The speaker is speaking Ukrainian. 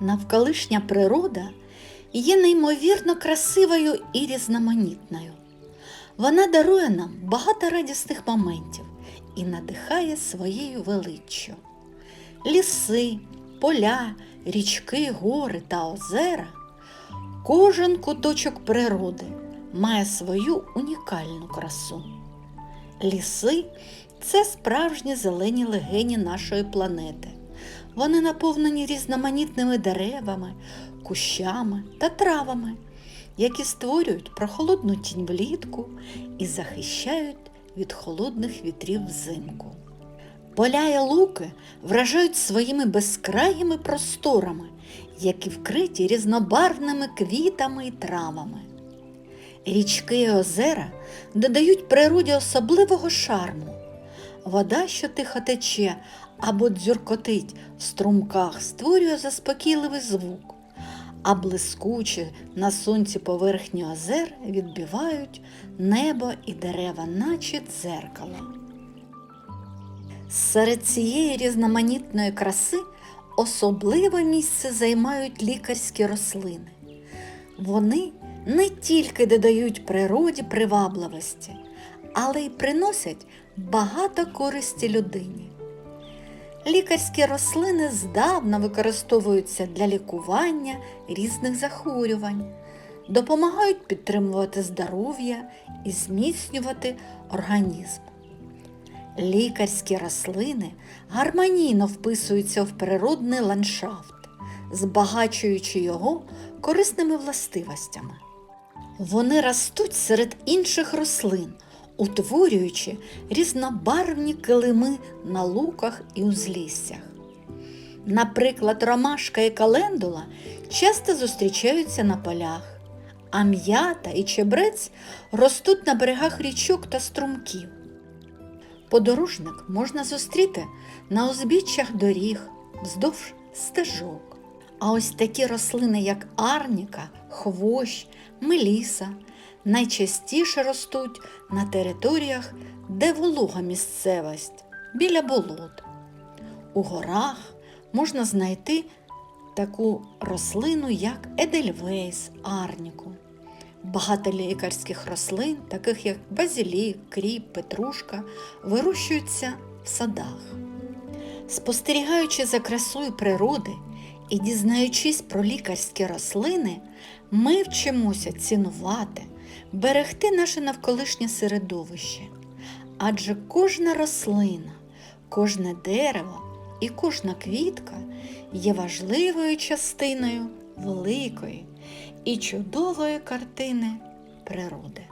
Навколишня природа є неймовірно красивою і різноманітною. Вона дарує нам багато радісних моментів і надихає своєю величчю. Ліси, поля, річки, гори та озера кожен куточок природи має свою унікальну красу. Ліси це справжні зелені легені нашої планети. Вони наповнені різноманітними деревами, кущами та травами, які створюють прохолодну тінь влітку і захищають від холодних вітрів взимку. Поля і луки вражають своїми безкраїми просторами, які вкриті різнобарвними квітами і травами. Річки і озера додають природі особливого шарму. Вода, що тихо тече або дзюркотить в струмках, створює заспокійливий звук, а блискучі на сонці поверхні озер відбивають небо і дерева, наче дзеркало. Серед цієї різноманітної краси особливе місце займають лікарські рослини. Вони не тільки додають природі привабливості, але й приносять багато користі людині. Лікарські рослини здавна використовуються для лікування різних захворювань, допомагають підтримувати здоров'я і зміцнювати організм. Лікарські рослини гармонійно вписуються в природний ландшафт, збагачуючи його корисними властивостями. Вони ростуть серед інших рослин, утворюючи різнобарвні килими на луках і узліссях. Наприклад, ромашка і календула часто зустрічаються на полях, а м'ята і чебрець ростуть на берегах річок та струмків. Подорожник можна зустріти на узбіччях доріг, вздовж стежок. А ось такі рослини, як арніка, хвощ, меліса, найчастіше ростуть на територіях, де волога місцевість, біля болот. У горах можна знайти таку рослину, як Едельвейс, арніку. Багато лікарських рослин, таких як базилік, кріп, петрушка, вирощуються в садах. Спостерігаючи за красою природи і дізнаючись про лікарські рослини, ми вчимося цінувати, берегти наше навколишнє середовище. Адже кожна рослина, кожне дерево і кожна квітка є важливою частиною великої і чудової картини природи.